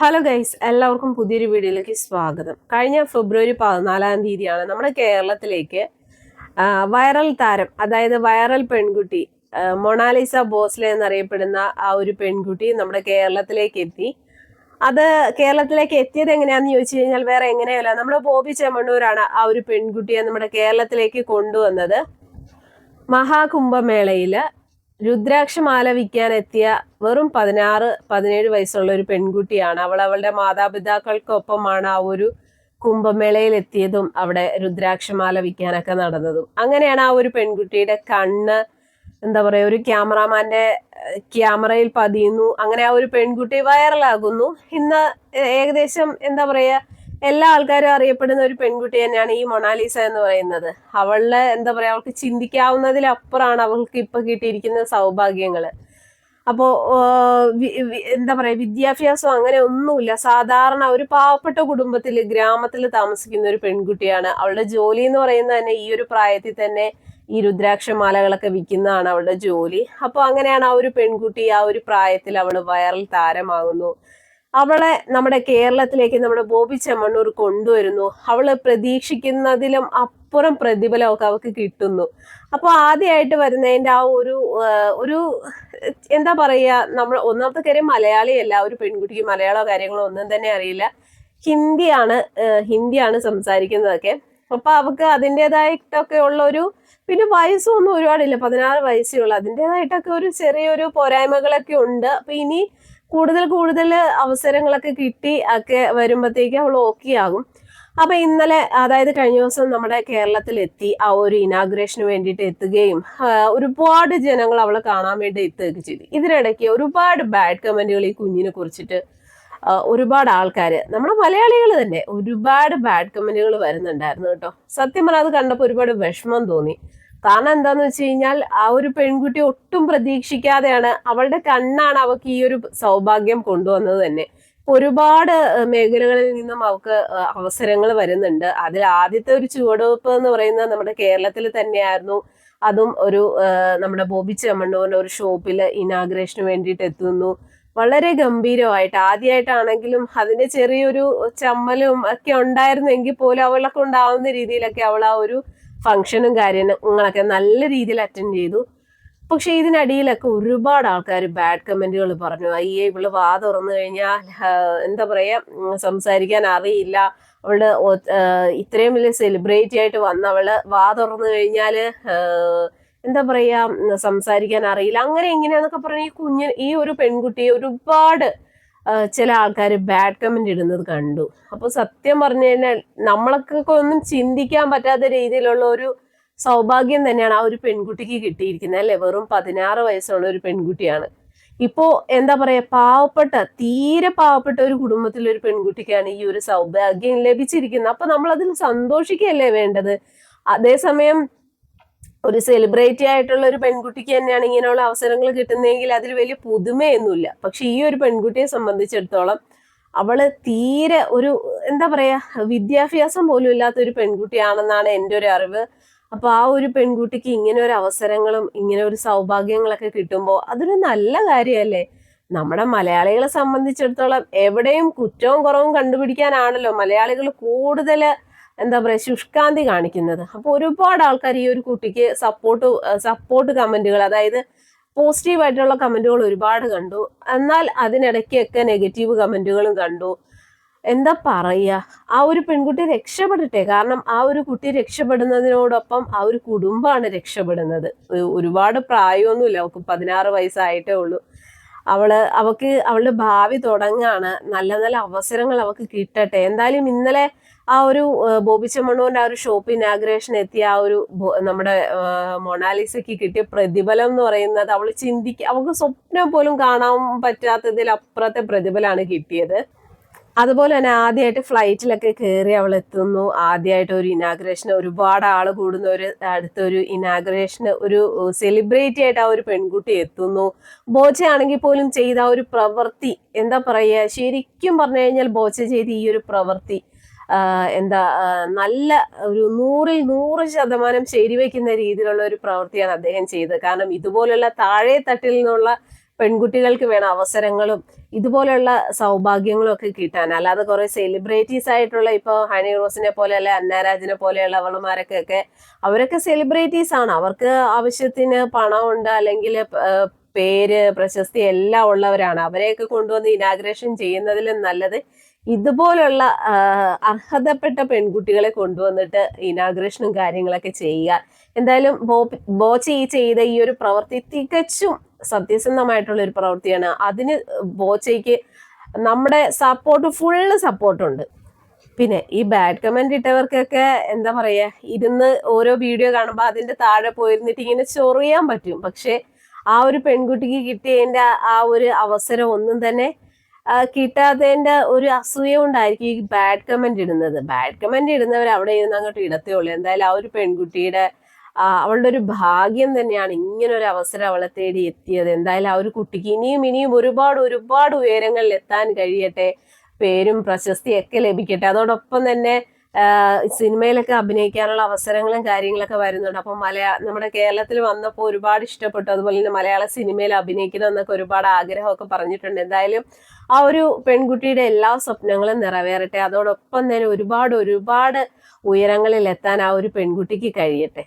Hello guys എല്ലാവർക്കും പുതിയൊരു വീഡിയോയിലേക്ക് സ്വാഗതം. കഴിഞ്ഞ ഫെബ്രുവരി പതിനാലാം തീയതിയാണ് നമ്മുടെ കേരളത്തിലേക്ക് വൈറൽ താരം അതായത് വൈറൽ പെൺകുട്ടി മൊണാലിസ ബോസ്ലെ എന്നറിയപ്പെടുന്ന ആ ഒരു പെൺകുട്ടി നമ്മുടെ കേരളത്തിലേക്ക് എത്തി. അത് കേരളത്തിലേക്ക് എത്തിയത് എങ്ങനെയാന്ന് ചോദിച്ചു കഴിഞ്ഞാൽ വേറെ എങ്ങനെയല്ല നമ്മുടെ ബോബി ചെമ്മണ്ണൂരാണ് ആ ഒരു പെൺകുട്ടിയെ നമ്മുടെ കേരളത്തിലേക്ക് കൊണ്ടുവന്നത്. മഹാകുംഭമേളയിൽ രുദ്രാക്ഷമാല വിൽക്കാൻ എത്തിയ വെറും പതിനാറ് പതിനേഴ് വയസ്സുള്ള ഒരു പെൺകുട്ടിയാണ്. അവൾ അവളുടെ മാതാപിതാക്കൾക്കൊപ്പമാണ് ആ ഒരു കുംഭമേളയിൽ എത്തിയതും അവിടെ രുദ്രാക്ഷമാല വിൽക്കാനൊക്കെ നടന്നതും. അങ്ങനെയാണ് ആ ഒരു പെൺകുട്ടിയുടെ കണ്ണ് എന്താ പറയുക ഒരു ക്യാമറാമാന്റെ ക്യാമറയിൽ പതിയുന്നു. അങ്ങനെ ആ ഒരു പെൺകുട്ടി വൈറലാകുന്നു. ഇന്ന് ഏകദേശം എന്താ പറയുക എല്ലാ ആൾക്കാരും അറിയപ്പെടുന്ന ഒരു പെൺകുട്ടി തന്നെയാണ് ഈ മൊണാലിസ എന്ന് പറയുന്നത്. അവളുടെ എന്താ പറയാ അവൾക്ക് ചിന്തിക്കാവുന്നതിലപ്പുറമാണ് അവൾക്ക് ഇപ്പൊ കിട്ടിയിരിക്കുന്ന സൗഭാഗ്യങ്ങൾ. അപ്പോ ആഹ് വി- വി- എന്താ പറയാ വിദ്യാഭ്യാസം അങ്ങനെ ഒന്നുമില്ല. സാധാരണ ഒരു പാവപ്പെട്ട കുടുംബത്തിൽ ഗ്രാമത്തിൽ താമസിക്കുന്ന ഒരു പെൺകുട്ടിയാണ്. അവളുടെ ജോലി എന്ന് പറയുന്നത് തന്നെ ഈ ഒരു പ്രായത്തിൽ തന്നെ ഈ രുദ്രാക്ഷമാലകളൊക്കെ വിൽക്കുന്നതാണ് അവളുടെ ജോലി. അപ്പോൾ അങ്ങനെയാണ് ആ ഒരു പെൺകുട്ടി ആ ഒരു പ്രായത്തിൽ അവൾ വൈറൽ താരമാകുന്നു. അവളെ നമ്മുടെ കേരളത്തിലേക്ക് നമ്മുടെ ബോബി ചെമ്മണ്ണൂർ കൊണ്ടുവരുന്നു. അവൾ പ്രതീക്ഷിക്കുന്നതിലും അപ്പുറം പ്രതിഫലമൊക്കെ അവൾക്ക് കിട്ടുന്നു. അപ്പോൾ ആദ്യമായിട്ട് വരുന്നതിന്റെ ആ ഒരു ഒരു എന്താ പറയുക നമ്മൾ ഒന്നാമത്തെ കാര്യം മലയാളിയല്ല ഒരു പെൺകുട്ടിക്ക് മലയാളമോ കാര്യങ്ങളോ ഒന്നും തന്നെ അറിയില്ല. ഹിന്ദിയാണ് ഹിന്ദിയാണ് സംസാരിക്കുന്നതൊക്കെ. അപ്പൊ അവൾക്ക് അതിന്റെതായിട്ടൊക്കെ ഉള്ള ഒരു പിന്നെ വയസ്സൊന്നും ഒരുപാടില്ല പതിനാറ് വയസ്സേ ഉള്ളൂ. അതിന്റെതായിട്ടൊക്കെ ഒരു ചെറിയൊരു പോരായ്മകളൊക്കെ ഉണ്ട്. അപ്പൊ ഇനി കൂടുതൽ കൂടുതൽ അവസരങ്ങളൊക്കെ കിട്ടി ഒക്കെ വരുമ്പോഴത്തേക്ക് അവൾ ഓക്കെ ആകും. അപ്പൊ ഇന്നലെ അതായത് കഴിഞ്ഞ ദിവസം നമ്മുടെ കേരളത്തിൽ എത്തി ആ ഒരു ഇനാഗ്രേഷന് വേണ്ടിയിട്ട് എത്തുകയും ഒരുപാട് ജനങ്ങൾ അവളെ കാണാൻ വേണ്ടി എത്തുകയൊക്കെ ചെയ്തു. ഇതിനിടയ്ക്ക് ഒരുപാട് ബാഡ് കമന്റുകൾ ഈ കുഞ്ഞിനെ കുറിച്ചിട്ട് ഒരുപാട് ആൾക്കാർ നമ്മുടെ മലയാളികൾ തന്നെ ഒരുപാട് ബാഡ് കമന്റുകൾ വരുന്നുണ്ടായിരുന്നു കേട്ടോ. സത്യം പറഞ്ഞാൽ അത് കണ്ടപ്പോൾ ഒരുപാട് വിഷമം തോന്നി. കാരണം എന്താന്ന് വെച്ച് കഴിഞ്ഞാൽ ആ ഒരു പെൺകുട്ടി ഒട്ടും പ്രതീക്ഷിക്കാതെയാണ് അവളുടെ കണ്ണാണ് അവൾക്ക് ഈ ഒരു സൗഭാഗ്യം കൊണ്ടുവന്നത് തന്നെ. ഒരുപാട് മേഖലകളിൽ നിന്നും അവൾക്ക് അവസരങ്ങൾ വരുന്നുണ്ട്. അതിൽ ആദ്യത്തെ ഒരു ചുവടുവെപ്പ് എന്ന് പറയുന്നത് നമ്മുടെ കേരളത്തിൽ തന്നെയായിരുന്നു. അതും ഒരു നമ്മുടെ ബോബി ചെമ്മണ്ണൂരിന്റെ ഒരു ഷോപ്പിൽ ഇനാഗ്രേഷന് വേണ്ടിയിട്ട് എത്തുന്നു. വളരെ ഗംഭീരമായിട്ട്. ആദ്യമായിട്ടാണെങ്കിലും അതിന്റെ ചെറിയൊരു ചമ്മലും ഒക്കെ ഉണ്ടായിരുന്നെങ്കിൽ പോലും അവളെ കൊണ്ടാവുന്ന രീതിയിലൊക്കെ അവൾ ആ ഒരു ഫംഗ്ഷനും കാര്യങ്ങളൊക്കെ നല്ല രീതിയിൽ അറ്റൻഡ് ചെയ്തു. പക്ഷെ ഇതിനടിയിലൊക്കെ ഒരുപാട് ആൾക്കാർ ബാഡ് കമന്റുകൾ പറഞ്ഞു. അയ്യേ ഇവൾ വാ തുറന്നു കഴിഞ്ഞാൽ എന്താ പറയുക സംസാരിക്കാൻ അറിയില്ല. അവൾ ഇത്രയും വലിയ സെലിബ്രിറ്റി ആയിട്ട് വന്നവൾ വാ തുറന്നു കഴിഞ്ഞാൽ എന്താ പറയുക സംസാരിക്കാൻ അറിയില്ല. അങ്ങനെ എങ്ങനെയാന്നൊക്കെ പറഞ്ഞ ഈ കുഞ്ഞ് ഈ ഒരു പെൺകുട്ടിയെ ഒരുപാട് ചില ആൾക്കാർ ബാഡ് കമന്റ് ഇടുന്നത് കണ്ടു. അപ്പോൾ സത്യം പറഞ്ഞു കഴിഞ്ഞാൽ നമ്മളൊക്കെ ഒന്നും ചിന്തിക്കാൻ പറ്റാത്ത രീതിയിലുള്ള ഒരു സൗഭാഗ്യം തന്നെയാണ് ആ ഒരു പെൺകുട്ടിക്ക് കിട്ടിയിരിക്കുന്നത് അല്ലെ? വെറും പതിനാറ് വയസ്സുള്ള ഒരു പെൺകുട്ടിയാണ്. ഇപ്പോൾ എന്താ പറയുക പാവപ്പെട്ട തീരെ പാവപ്പെട്ട ഒരു കുടുംബത്തിലെ ഒരു പെൺകുട്ടിക്കാണ് ഈ ഒരു സൗഭാഗ്യം ലഭിച്ചിരിക്കുന്നത്. അപ്പോൾ നമ്മൾ അതിൽ സന്തോഷിക്കുകയല്ലേ വേണ്ടത്? അതേസമയം ഒരു സെലിബ്രിറ്റി ആയിട്ടുള്ള ഒരു പെൺകുട്ടിക്ക് തന്നെയാണ് ഇങ്ങനെയുള്ള അവസരങ്ങൾ കിട്ടുന്നതെങ്കിൽ അതിൽ വലിയ പുതുമയൊന്നുമില്ല. പക്ഷെ ഈ ഒരു പെൺകുട്ടിയെ സംബന്ധിച്ചിടത്തോളം അവൾ തീരെ ഒരു എന്താ പറയാ വിദ്യാഭ്യാസം പോലും ഇല്ലാത്ത ഒരു പെൺകുട്ടിയാണെന്നാണ് എന്റെ ഒരു അറിവ്. അപ്പൊ ആ ഒരു പെൺകുട്ടിക്ക് ഇങ്ങനെ ഒരു അവസരങ്ങളും ഇങ്ങനെ ഒരു സൗഭാഗ്യങ്ങളൊക്കെ കിട്ടുമ്പോൾ അതൊരു നല്ല കാര്യമല്ലേ? നമ്മുടെ മലയാളികളെ സംബന്ധിച്ചിടത്തോളം എവിടെയും കുറ്റവും കുറവും കണ്ടുപിടിക്കാനാണല്ലോ മലയാളികൾ കൂടുതൽ എന്താ പറയുക ശുഷ്കാന്തി കാണിക്കുന്നത്. അപ്പോൾ ഒരുപാട് ആൾക്കാർ ഈ ഒരു കുട്ടിക്ക് സപ്പോർട്ട് സപ്പോർട്ട് കമന്റുകൾ അതായത് പോസിറ്റീവ് ആയിട്ടുള്ള കമന്റുകൾ ഒരുപാട് കണ്ടു. എന്നാൽ അതിനിടയ്ക്കൊക്കെ നെഗറ്റീവ് കമന്റുകളും കണ്ടു. എന്താ പറയുക ആ ഒരു പെൺകുട്ടി രക്ഷപ്പെടട്ടെ കാരണം ആ ഒരു കുട്ടി രക്ഷപ്പെടുന്നതിനോടൊപ്പം ആ ഒരു കുടുംബമാണ് രക്ഷപ്പെടുന്നത്. ഒരുപാട് പ്രായമൊന്നുമില്ല. അവൾക്ക് പതിനാറ് വയസ്സായിട്ടേ ഉള്ളൂ. അവൾ അവക്ക് അവളുടെ ഭാവി തുടങ്ങാണ്. നല്ല നല്ല അവസരങ്ങൾ അവക്ക് കിട്ടട്ടെ. എന്തായാലും ഇന്നലെ ആ ഒരു ബോബി ചെമ്മണ്ണൂരിന്റെ ആ ഒരു ഷോപ്പ് ഇനാഗ്രേഷൻ എത്തിയ ആ ഒരു നമ്മുടെ മൊണാലിസയ്ക്ക് കിട്ടിയ പ്രതിഫലം എന്ന് പറയുന്നത് അവൾ ചിന്തിക്ക അവൾക്ക് സ്വപ്നം പോലും കാണാൻ പറ്റാത്തതിൽ അപ്പുറത്തെ പ്രതിഫലമാണ് കിട്ടിയത്. അതുപോലെ തന്നെ ആദ്യമായിട്ട് ഫ്ലൈറ്റിലൊക്കെ കയറി അവൾ എത്തുന്നു. ആദ്യമായിട്ട് ഒരു ഇനാഗ്രേഷന് ഒരുപാട് ആൾ കൂടുന്ന ഒരു അടുത്തൊരു ഇനാഗ്രേഷന് ഒരു സെലിബ്രിറ്റി ആയിട്ട് ആ ഒരു പെൺകുട്ടി എത്തുന്നു. ബോച്ച ആണെങ്കിൽ പോലും ചെയ്ത ആ ഒരു പ്രവൃത്തി എന്താ പറയുക ശരിക്കും പറഞ്ഞു കഴിഞ്ഞാൽ ബോച്ച ചെയ്ത ഈ ഒരു പ്രവൃത്തി എന്താ നല്ല ഒരു നൂറിൽ നൂറ് ശതമാനം ശരിവെക്കുന്ന രീതിയിലുള്ള ഒരു പ്രവൃത്തിയാണ് അദ്ദേഹം ചെയ്തത്. കാരണം ഇതുപോലുള്ള താഴെ തട്ടിൽ നിന്നുള്ള പെൺകുട്ടികൾക്ക് വേണം അവസരങ്ങളും ഇതുപോലെയുള്ള സൗഭാഗ്യങ്ങളും ഒക്കെ കിട്ടാൻ. അല്ലാതെ കുറെ സെലിബ്രിറ്റീസ് ആയിട്ടുള്ള ഇപ്പോൾ ഹണി റോസിനെ പോലെ അല്ലെ അന്നാരാജിനെ പോലെയുള്ള അവളുമാരൊക്കെ അവരൊക്കെ സെലിബ്രിറ്റീസ് ആണ്. അവർക്ക് ആവശ്യത്തിന് പണമുണ്ട് അല്ലെങ്കിൽ പേര് പ്രശസ്തി എല്ലാം ഉള്ളവരാണ്. അവരെയൊക്കെ കൊണ്ടുവന്ന് ഇനാഗ്രേഷൻ ചെയ്യുന്നതിലും നല്ലത് ഇതുപോലുള്ള അർഹതപ്പെട്ട പെൺകുട്ടികളെ കൊണ്ടുവന്നിട്ട് ഇനാഗ്രേഷനും കാര്യങ്ങളൊക്കെ ചെയ്യുക. എന്തായാലും ബോ ഈ ചെയ്ത ഈ ഒരു പ്രവൃത്തി തികച്ചും സത്യസന്ധമായിട്ടുള്ള ഒരു പ്രവൃത്തിയാണ്. അതിന് ബോച്ചയ്ക്ക് നമ്മുടെ സപ്പോർട്ട് ഫുള്ള് സപ്പോർട്ടുണ്ട്. പിന്നെ ഈ ബാഡ് കമന്റ് ഇട്ടവർക്കൊക്കെ എന്താ പറയാ ഇരുന്ന് ഓരോ വീഡിയോ കാണുമ്പോൾ അതിന്റെ താഴെ പോയിരുന്നിട്ട് ഇങ്ങനെ ചൊറിയാൻ പറ്റും. പക്ഷെ ആ ഒരു പെൺകുട്ടിക്ക് കിട്ടിയതിന്റെ ആ- ഒരു അവസരം ഒന്നും തന്നെ കിട്ടാത്തതിന്റെ ഒരു അസൂയ കൊണ്ടായിരിക്കും ഈ ബാഡ് കമന്റ് ഇടുന്നത്. ബാഡ് കമന്റ് ഇടുന്നവർ അവിടെ ഇരുന്ന് അങ്ങോട്ട് ഇടത്തേ ഉള്ളൂ. എന്തായാലും ആ ഒരു പെൺകുട്ടിയുടെ അവളുടെ ഒരു ഭാഗ്യം തന്നെയാണ് ഇങ്ങനെ ഒരു അവസരം അവളെ തേടി എത്തിയത്. എന്തായാലും ആ ഒരു കുട്ടിക്ക് ഇനിയും ഇനിയും ഒരുപാട് ഒരുപാട് ഉയരങ്ങളിൽ എത്താൻ കഴിയട്ടെ. പേരും പ്രശസ്തിയൊക്കെ ലഭിക്കട്ടെ. അതോടൊപ്പം തന്നെ സിനിമയിലൊക്കെ അഭിനയിക്കാനുള്ള അവസരങ്ങളും കാര്യങ്ങളൊക്കെ വരുന്നുണ്ട്. അപ്പം മലയാള നമ്മുടെ കേരളത്തിൽ വന്നപ്പോൾ ഒരുപാട് ഇഷ്ടപ്പെട്ടു. അതുപോലെ തന്നെ മലയാള സിനിമയിൽ അഭിനയിക്കണം എന്നൊക്കെ ഒരുപാട് ആഗ്രഹമൊക്കെ പറഞ്ഞിട്ടുണ്ട്. എന്തായാലും ആ ഒരു പെൺകുട്ടിയുടെ എല്ലാ സ്വപ്നങ്ങളും നിറവേറട്ടെ. അതോടൊപ്പം തന്നെ ഒരുപാട് ഒരുപാട് ഉയരങ്ങളിൽ എത്താൻ ആ ഒരു പെൺകുട്ടിക്ക് കഴിയട്ടെ.